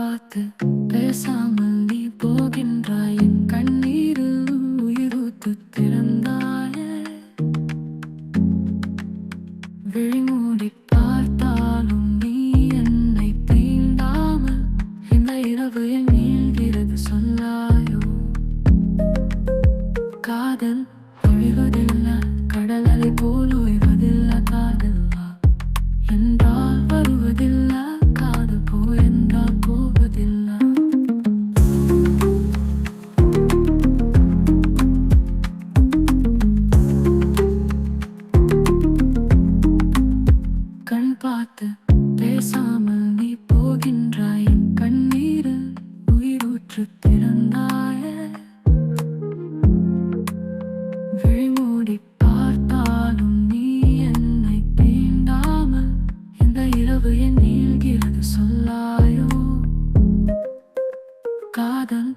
பார்த்து பேசாமல் நீ போகின்றாய். கண்ணீரில் உயிரூத்து திறந்தாய. விழிமூடி பார்த்தாலும் நீ என்னை தீண்டாமல் இந்த இரவு நீள்கிறது சொல்லாயோ. காதல் பொழிவதில்லை கடலலை போல் உயிர் பார்த்து பேசாமல் நீ போகின்றாய். கண்ணீர் கண்ணீரில் உயிரூற்று திறந்தாய. விழிமூடி பார்த்தாலும் நீ என்னை தீண்டாமல் இந்த இரவு என் நீள்கிறது சொல்லாயோ. காதல்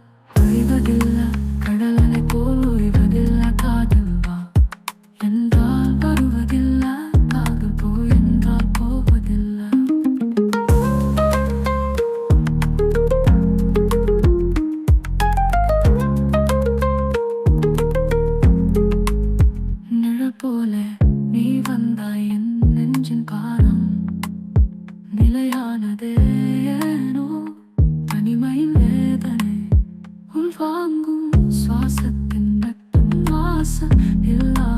தானதே ஏனோ? தனிமையின் வேதனை. உள்வாங்கும் சுவாசத்தின் வெப்பம் வாசம் இல்லா